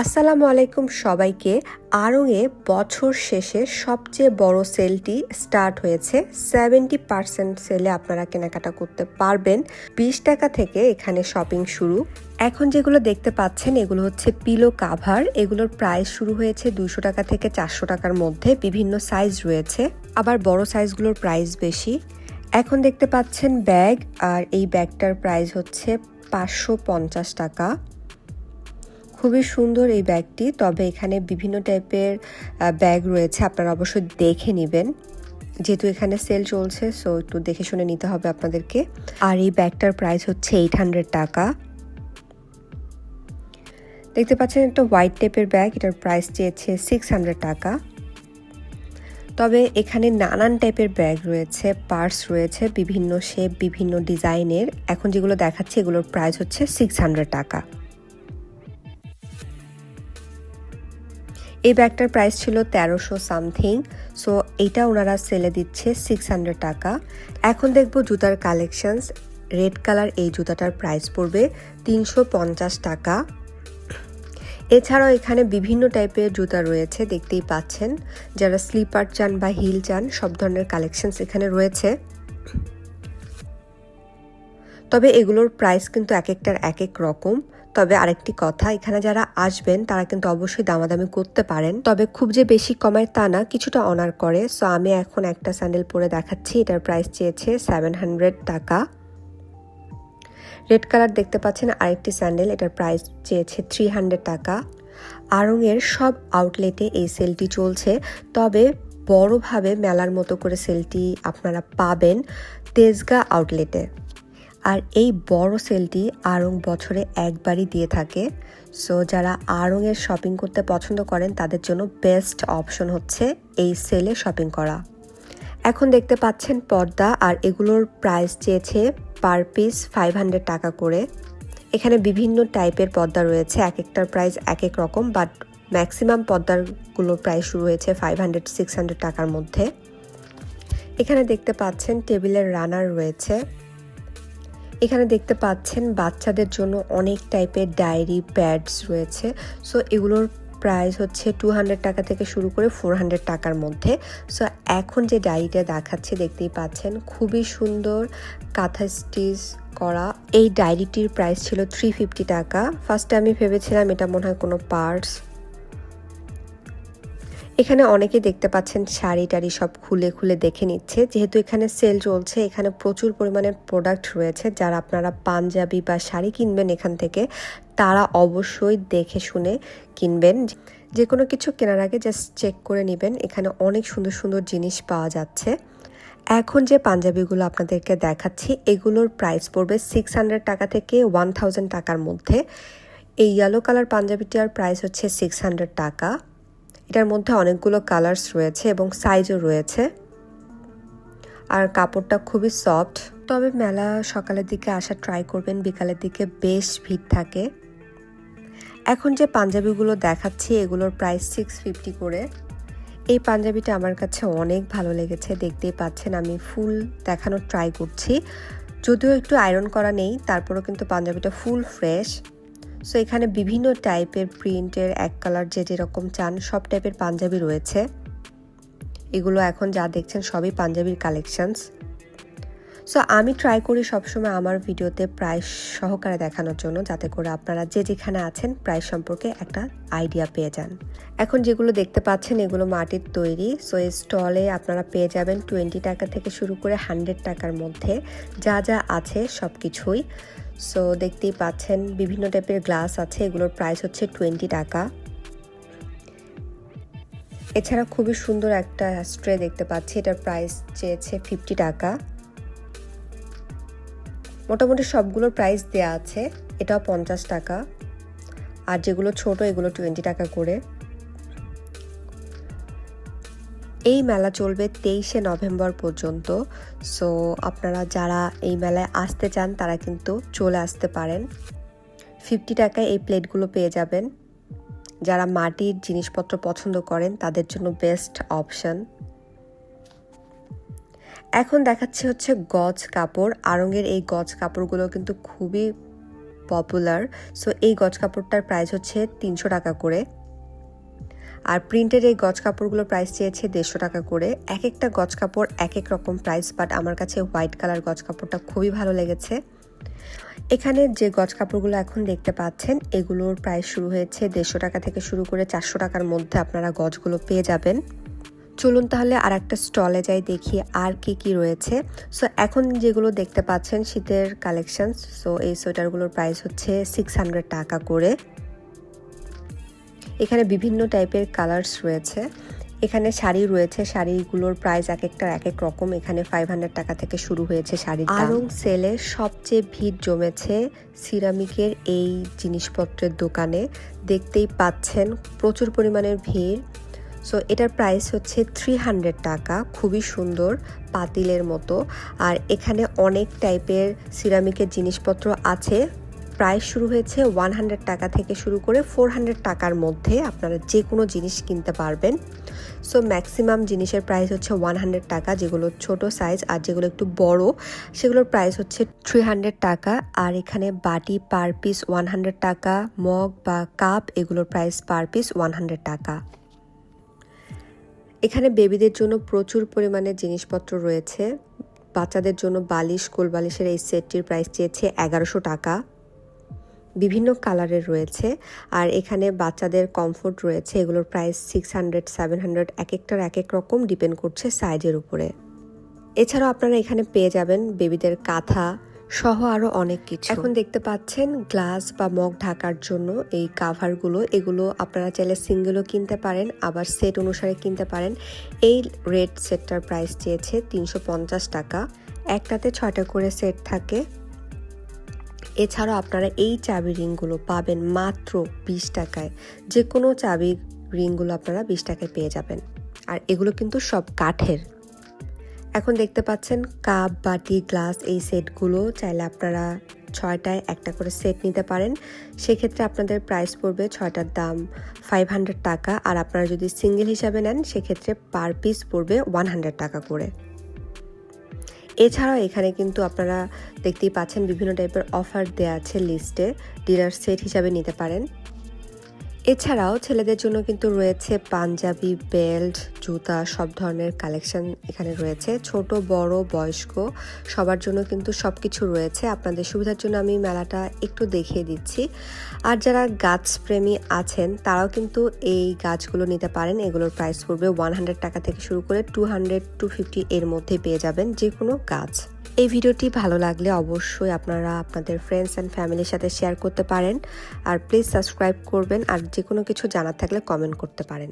আসসালামু আলাইকুম সবাইকে। আড়ংয়ে বছর শেষে সবচেয়ে বড় সেলটি স্টার্ট হয়েছে। সেভেন্টি পার্সেন্ট সেলে আপনারা কেনাকাটা করতে পারবেন। বিশ টাকা থেকে এখানে শপিং শুরু। এখন যেগুলো দেখতে পাচ্ছেন, এগুলো হচ্ছে পিলো কাভার। এগুলোর প্রাইস শুরু হয়েছে দুশো টাকা থেকে চারশো টাকার মধ্যে। বিভিন্ন সাইজ রয়েছে। আবার বড় সাইজগুলোর প্রাইস বেশি। এখন দেখতে পাচ্ছেন ব্যাগ। আর এই ব্যাগটার প্রাইস হচ্ছে পাঁচশো পঞ্চাশ টাকা। খুবই সুন্দর এই ব্যাগটি। তবে এখানে বিভিন্ন টাইপের ব্যাগ রয়েছে, আপনারা অবশ্যই দেখে নেবেন। যেহেতু এখানে সেল চলছে সো একটু দেখে শুনে নিতে হবে আপনাদেরকে। আর এই ব্যাগটার প্রাইস হচ্ছে এইট হান্ড্রেড টাকা। দেখতে পাচ্ছেন একটা হোয়াইট টাইপের ব্যাগ এটার প্রাইস চেয়েছে সিক্স হান্ড্রেড টাকা। তবে এখানে নানান টাইপের ব্যাগ রয়েছে পার্স রয়েছে, বিভিন্ন শেপ বিভিন্ন ডিজাইনের এখন যেগুলো দেখাচ্ছি, এগুলোর প্রাইস হচ্ছে সিক্স হান্ড্রেড টাকা। এই ব্যাগটার প্রাইস ছিল তেরোশো সামথিং সো এটা ওনারা সেলে দিচ্ছে সিক্স হান্ড্রেড টাকা। এখন দেখব জুতার কালেকশনস রেড কালার এই জুতাটার প্রাইস পড়বে তিনশো পঞ্চাশ টাকা। এছাড়াও এখানে বিভিন্ন টাইপের জুতা রয়েছে, দেখতেই পাচ্ছেন। যারা স্লিপার চান বা হিল চান, সব ধরনের কালেকশনস এখানে রয়েছে। তবে এগুলোর প্রাইস কিন্তু এক একটার এক এক রকম। তবে আরেকটি কথা, এখানে যারা আসবেন তারা কিন্তু অবশ্যই দামাদামি করতে পারেন। তবে খুব যে বেশি কমায় তা না, কিছুটা অনার করে। সো আমি এখন একটা স্যান্ডেল পরে দেখাচ্ছি। এটার প্রাইস চেয়েছে সেভেন হান্ড্রেড টাকা। রেড কালার দেখতে পাচ্ছেন, আরেকটি স্যান্ডেল এটার প্রাইস চেয়েছে থ্রি হান্ড্রেড টাকা। আড়ংয়ের সব আউটলেটে এই সেলটি চলছে। তবে বড়ভাবে মেলার মতো করে সেলটি আপনারা পাবেন তেজগা আউটলেটে আর এই বড় সেলটি আড়ং বছরে একবারই দিয়ে থাকে। সো যারা আড়ংয়ের শপিং করতে পছন্দ করেন, তাদের জন্য বেস্ট অপশন হচ্ছে এই সেলে শপিং করা। এখন দেখতে পাচ্ছেন পর্দা, আর এগুলোর প্রাইস চেয়েছে পার পিস ফাইভ হান্ড্রেড টাকা করে। এখানে বিভিন্ন টাইপের পর্দা রয়েছে এক একটার প্রাইস এক এক রকম বাট ম্যাক্সিমাম পর্দারগুলোর প্রাইস শুরু হয়েছে ফাইভ হান্ড্রেড সিক্স হান্ড্রেড টাকার মধ্যে। এখানে দেখতে পাচ্ছেন টেবিলের রানার রয়েছে। এখানে দেখতে পাচ্ছেন বাচ্চাদের জন্য অনেক টাইপের ডায়েরি, প্যাডস রয়েছে। সো এগুলোর প্রাইস হচ্ছে টু হান্ড্রেড টাকা থেকে শুরু করে ফোর হান্ড্রেড টাকার মধ্যে। সো এখন যে ডায়েরিটা দেখাচ্ছে দেখতেই পাচ্ছেন, খুবই সুন্দর কাঁথা স্টিচ করা। এই ডায়েরিটির প্রাইস ছিল থ্রি ফিফটি টাকা। ফার্স্টে আমি ভেবেছিলাম এটা মনে হয় কোনো পার্টস এখানে অনেকে দেখতে পাচ্ছেন শাড়ি টাড়ি সব খুলে খুলে দেখে নিচ্ছে। যেহেতু এখানে সেল চলছে, এখানে প্রচুর পরিমাণের প্রোডাক্ট রয়েছে। যারা আপনারা পাঞ্জাবি বা শাড়ি কিনবেন এখান থেকে, তারা অবশ্যই দেখে শুনে কিনবেন। যে কোনো কিছু কেনার আগে জাস্ট চেক করে নেবেন। এখানে অনেক সুন্দর সুন্দর জিনিস পাওয়া যাচ্ছে। এখন যে পাঞ্জাবিগুলো আপনাদেরকে দেখাচ্ছি, এগুলোর প্রাইস পড়বে সিক্স হান্ড্রেড টাকা থেকে ওয়ান টাকার মধ্যে। এই ইয়েলো কালার পাঞ্জাবিটার প্রাইস হচ্ছে সিক্স হান্ড্রেড টাকা। এটার মধ্যে অনেকগুলো কালার্স রয়েছে এবং সাইজও রয়েছে। আর কাপড়টা খুবই সফট তবে মেলা সকালের দিকে আসা ট্রাই করবেন, বিকালের দিকে বেশ ভিড় থাকে। এখন যে পাঞ্জাবিগুলো দেখাচ্ছি, এগুলোর প্রাইস সিক্স ফিফটি করে। এই পাঞ্জাবিটা আমার কাছে অনেক ভালো লেগেছে, দেখতেই পাচ্ছেন আমি ফুল দেখানোর ট্রাই করছি। যদিও একটু আয়রন করা নেই, তারপরেও কিন্তু পাঞ্জাবিটা ফুল ফ্রেশ সো এখানে বিভিন্ন টাইপের প্রিন্টের এক কালার যে যেরকম চান, সব টাইপের পাঞ্জাবি রয়েছে। এগুলো এখন যা দেখছেন সবই পাঞ্জাবির কালেকশানস সো আমি ট্রাই করি সবসময় আমার ভিডিওতে প্রাইস সহকারে দেখানোর জন্য, যাতে করে আপনারা যে যেখানে আছেন প্রাইস সম্পর্কে একটা আইডিয়া পেয়ে যান। এখন যেগুলো দেখতে পাচ্ছেন, এগুলো মাটির তৈরি। সো এই স্টলে আপনারা পেয়ে যাবেন টোয়েন্টি টাকা থেকে শুরু করে হান্ড্রেড টাকার মধ্যে। যা যা আছে সব কিছুই সো দেখতেই পাচ্ছেন, বিভিন্ন টাইপের গ্লাস আছে, এগুলোর প্রাইস হচ্ছে টোয়েন্টি টাকা। এছাড়া খুবই সুন্দর একটা স্ট্রে দেখতে পাচ্ছি, এটার প্রাইস চেয়েছে ফিফটি টাকা। মোটামুটি সবগুলোর প্রাইস দেয়া আছে, এটাও পঞ্চাশ টাকা। আর যেগুলো ছোট, এগুলো টোয়েন্টি টাকা করে। এই মেলা চলবে তেইশে নভেম্বর পর্যন্ত। সো আপনারা যারা এই মেলায় আসতে চান, তারা কিন্তু চলে আসতে পারেন। ফিফটি টাকায় এই প্লেটগুলো পেয়ে যাবেন। যারা মাটির জিনিসপত্র পছন্দ করেন, তাদের জন্য বেস্ট অপশন এখন দেখাচ্ছে হচ্ছে গজ কাপড়। আরঙের এই গজ কাপড়গুলো কিন্তু খুবই পপুলার সো এই গজ কাপড়টার প্রাইস হচ্ছে তিনশো টাকা করে। আর প্রিন্টের এই গজ কাপড়গুলোর প্রাইস চেয়েছে দেড়শো টাকা করে। এক একটা গজ কাপড় এক এক রকম প্রাইস বাট আমার কাছে হোয়াইট কালার গজ কাপড়টা খুবই ভালো লেগেছে। এখানে যে গজ কাপড়গুলো এখন দেখতে পাচ্ছেন, এগুলোর প্রাইস শুরু হয়েছে দেড়শো টাকা থেকে শুরু করে চারশো টাকার মধ্যে আপনারা গজগুলো পেয়ে যাবেন। চলুন তাহলে আর একটা স্টলে যাই, দেখি আর কি কি রয়েছে। সো এখন যেগুলো দেখতে পাচ্ছেন শীতের কালেকশন সো এই সোয়েটারগুলোর প্রাইস হচ্ছে সিক্স হান্ড্রেড টাকা করে। এখানে বিভিন্ন টাইপের কালার্স রয়েছে। এখানে শাড়ি রয়েছে, শাড়িগুলোর প্রাইস এক একটা এক এক রকম। এখানে ফাইভ হান্ড্রেড টাকা থেকে শুরু হয়েছে শাড়ির আরং সেলে সবচেয়ে ভিড় জমেছে সিরামিকের এই জিনিসপত্রের দোকানে। দেখতেই পাচ্ছেন প্রচুর পরিমাণের ভিড়। সো এটার প্রাইস হচ্ছে থ্রি হান্ড্রেড টাকা। খুবই সুন্দর পাতিলের মতো। আর এখানে অনেক টাইপের সিরামিকের জিনিসপত্র আছে। প্রাইস শুরু হয়েছে ওয়ান হান্ড্রেড টাকা থেকে শুরু করে ফোর হান্ড্রেড টাকার মধ্যে আপনারা যে কোনো জিনিস কিনতে পারবেন। সো ম্যাক্সিমাম জিনিসের প্রাইস হচ্ছে ওয়ান হান্ড্রেড টাকা, যেগুলো ছোট সাইজ আর যেগুলো একটু বড়, সেগুলোর প্রাইস হচ্ছে থ্রি হান্ড্রেড টাকা। আর এখানে বাটি পার পিস ওয়ান হান্ড্রেড টাকা, মগ বা কাপ এগুলোর price per piece one hundred টাকা। এখানে বেবিদের জন্য প্রচুর পরিমাণে জিনিসপত্র রয়েছে। বাচ্চাদের জন্য বালিশ কোল বালিশের এই সেটটির প্রাইস চেয়েছে এগারোশো টাকা। বিভিন্ন কালারের রয়েছে। আর এখানে বাচ্চাদের কমফোর্ট রয়েছে। এগুলোর price six hundred seven hundred এক একটার এক এক রকম ডিপেন্ড করছে সাইজের উপরে। এছাড়াও আপনারা এখানে পেয়ে যাবেন বেবিদের কাঁথা সহ আরও অনেক কিছু। এখন দেখতে পাচ্ছেন গ্লাস বা মগ ঢাকার জন্য এই কাভারগুলো এগুলো আপনারা চাইলে সিঙ্গেলও কিনতে পারেন, আবার সেট অনুসারে কিনতে পারেন। এই রেড সেটটার প্রাইস চেয়েছে তিনশো পঞ্চাশ টাকা। একটাতে ছয়টা করে সেট থাকে। এছাড়াও আপনারা এই চাবি রিংগুলো পাবেন মাত্র বিশ টাকায়। যে কোনো চাবি রিংগুলো আপনারা বিশ টাকায় পেয়ে যাবেন। আর এগুলো কিন্তু সব কাঠের। এখন দেখতে পাচ্ছেন কাপ, বাটি, গ্লাস এই সেটগুলো চাইলে আপনারা ছয়টায় একটা করে সেট নিতে পারেন। সেক্ষেত্রে আপনাদের প্রাইস পড়বে ছয়টার দাম ফাইভ হান্ড্রেড টাকা। আর আপনারা যদি সিঙ্গেল হিসাবে নেন, সেক্ষেত্রে পার পিস পড়বে ওয়ান হান্ড্রেড টাকা করে। এছাড়াও এখানে কিন্তু আপনারা দেখতেই পাচ্ছেন বিভিন্ন টাইপের অফার দেওয়া আছে লিস্টে ডিনার সেট হিসাবে নিতে পারেন। এছাড়াও ছেলেদের জন্য কিন্তু রয়েছে পাঞ্জাবি, বেল্ট, জুতা, সব ধরনের কালেকশন এখানে রয়েছে। ছোট, বড়, বয়স্ক, সবার জন্য কিন্তু সব কিছু রয়েছে। আপনাদের সুবিধার জন্য আমি মেলাটা একটু দেখিয়ে দিচ্ছি। আর যারা গাছপ্রেমী আছেন, তারাও কিন্তু এই গাছগুলো নিতে পারেন। এগুলোর প্রাইস পড়বে ওয়ান হান্ড্রেড টাকা থেকে শুরু করে টু হান্ড্রেড টু ফিফটি এর মধ্যে পেয়ে যাবেন যে কোনো গাছ। এই ভিডিওটি ভালো লাগলে অবশ্যই আপনারা আপনাদের ফ্রেন্ডস অ্যান্ড ফ্যামিলির সাথে শেয়ার করতে পারেন। আর প্লিজ সাবস্ক্রাইব করবেন। আর যে কোনো কিছু জানার থাকলে কমেন্ট করতে পারেন।